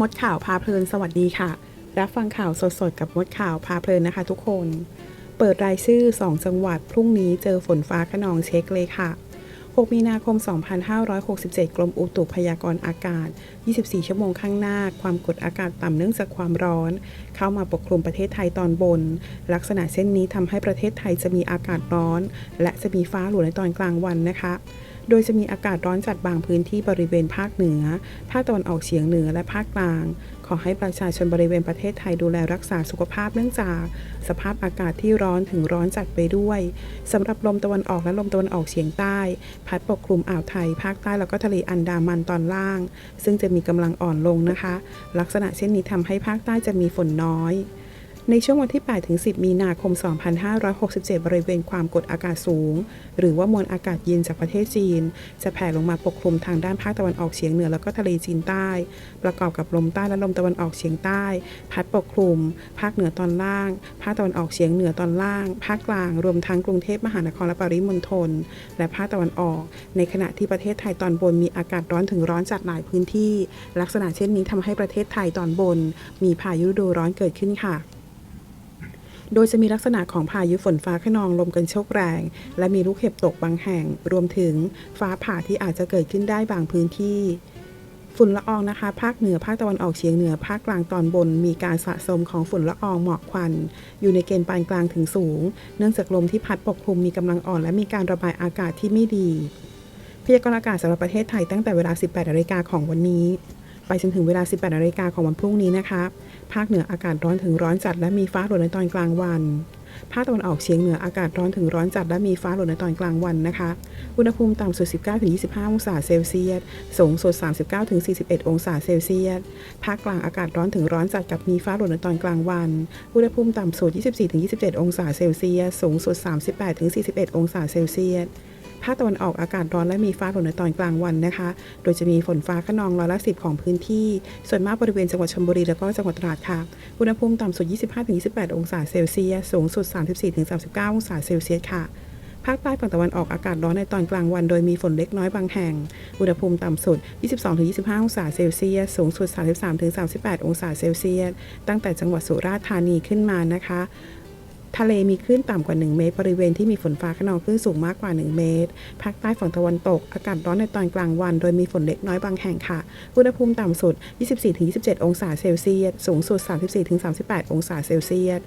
มดข่าวพาเพลินสวัสดีค่ะ รับฟังข่าวสดๆกับมดข่าวพาเพลินนะคะ ทุกคน เปิดรายชื่อ 2 จังหวัด พรุ่งนี้เจอฝนฟ้าขนองเช็คเลยค่ะ 6 มีนาคม 2567 กรมอุตุพยากรณ์อากาศ 24 ชั่วโมงข้างหน้า ความกดอากาศต่ำเนื่องจากความร้อน เข้ามาปกคลุมประเทศไทยตอนบน ลักษณะเช่นนี้ทำให้ประเทศไทยจะมีอากาศร้อน และจะมีฟ้าหลวในตอนกลางวันนะคะ โดยจะมีอากาศร้อนจัดบางพื้นที่บริเวณภาคเหนือ ภาคตะวันออกเฉียงเหนือและภาคกลาง ขอให้ประชาชนบริเวณประเทศไทยดูแลรักษาสุขภาพเนื่องจาก สภาพอากาศที่ร้อนถึงร้อนจัดไปด้วยสำหรับลมตะวันออกและลมตะวันออกเฉียงใต้ พัดปกคลุมอ่าวไทย ภาคใต้แล้วก็ทะเลอันดามันตอนล่าง ซึ่งจะมีกำลังอ่อนลงนะคะ ลักษณะเช่นนี้ทำให้ภาคใต้จะมีฝนน้อย ในช่วงวันที่ 8 ถึง 10 มีนาคม 2567 บริเวณความกดอากาศสูง หรือว่ามวลอากาศเย็นจากประเทศจีน จะแผ่ลงมาปกคลุมทางด้านภาคตะวันออกเฉียงเหนือแล้วก็ทะเลจีนใต้ ประกอบกับลมใต้และลมตะวันออกเฉียงใต้ พัดปกคลุม ภาคเหนือตอนล่าง ภาคตะวันออกเฉียงเหนือตอนล่าง ภาคกลาง รวมทั้งกรุงเทพมหานครและปริมณฑล และภาคตะวันออก ในขณะที่ประเทศไทยตอนบนมีอากาศร้อนถึงร้อนจัดหลายพื้นที่ ลักษณะเช่นนี้ทำให้ประเทศไทยตอนบน มีพายุฤดูร้อนเกิดขึ้นค่ะ โดยจะมีลักษณะของพายุฝนฟ้าขนองลมกันโชกแรง และมีลูกเห็บตกบางแห่ง รวมถึงฟ้าผ่าที่อาจจะเกิดขึ้นได้บางพื้นที่ฝุ่นละอองนะคะ ภาคเหนือภาคตะวันออกเฉียงเหนือภาคกลางตอนบน มีการสะสมของฝุ่นละอองหมอกควัน อยู่ในเกณฑ์ปานกลางถึงสูง เนื่องจากลมที่พัดปกคลุมมีกำลังอ่อน และมีการระบายอากาศที่ไม่ดีพยากรณ์อากาศสำหรับประเทศไทยตั้งแต่เวลา 18นาฬิกาของวันนี้ ไปจนถึงเวลา 18นาฬิกาของวันพรุ่งนี้นะคะภาคเหนืออากาศร้อนถึงร้อนจัดและมีฟ้าหลวในตอนกลางวันภาคตะวันออกเฉียงเหนืออากาศร้อนถึงร้อนจัดและมีฟ้าหลวในตอนกลางวันนะคะ อุณหภูมิต่ำสุด 19-25 องศาเซลเซียส สูงสุด 39-41 องศาเซลเซียส ภาคกลางอากาศร้อนถึงร้อนจัดกับมีฟ้าหลวในตอนกลางวัน อุณหภูมิต่ำสุด 24-27 องศาเซลเซียส สูงสุด 38-41 องศาเซลเซียส ภาคตะวันออกอากาศร้อนและมีฟ้าหลวในตอนกลางวันนะคะ โดยจะมีฝนฟ้าขนองร้อยละสิบของพื้นที่ ส่วนมากบริเวณจังหวัดชลบุรีแล้วก็จังหวัดตราดค่ะ อุณหภูมิต่ำสุด 25-28 องศาเซลเซียส สูงสุด 34-39 องศาเซลเซียสค่ะภาคใต้ฝั่งตะวันออกอากาศร้อนในตอนกลางวัน โดยมีฝนเล็กน้อยบางแห่ง อุณหภูมิต่ำสุด 22-25 องศาเซลเซียส สูงสุด 33-38 องศาเซลเซียส ตั้งแต่จังหวัดสุราษฎร์ธานีขึ้นมานะคะ ทะเลมีคลื่นต่ำกว่า 1 เมตร บริเวณที่มีฝนฟ้าขนองคลื่นสูงมากกว่า 1 เมตร ภาคใต้ฝั่งตะวันตก อากาศร้อนในตอนกลางวัน โดยมีฝนเล็กน้อยบางแห่งค่ะ อุณหภูมิต่ำสุด 24-27 องศาเซลเซียส สูงสุด 34-38 องศาเซลเซียส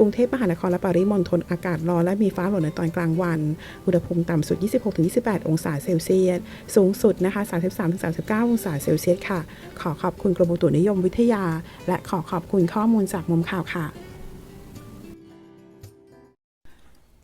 กรุงเทพมหานครและปริมณฑลอากาศร้อนและมีฟ้าหล่นในตอนกลางวัน อุณหภูมิต่ำสุด 26-28 องศาเซลเซียส สูงสุดนะคะ 33-39 องศาเซลเซียสค่ะ ขอขอบคุณกรมอุตุนิยมวิทยา และขอขอบคุณข้อมูลจากมุมข่าวค่ะ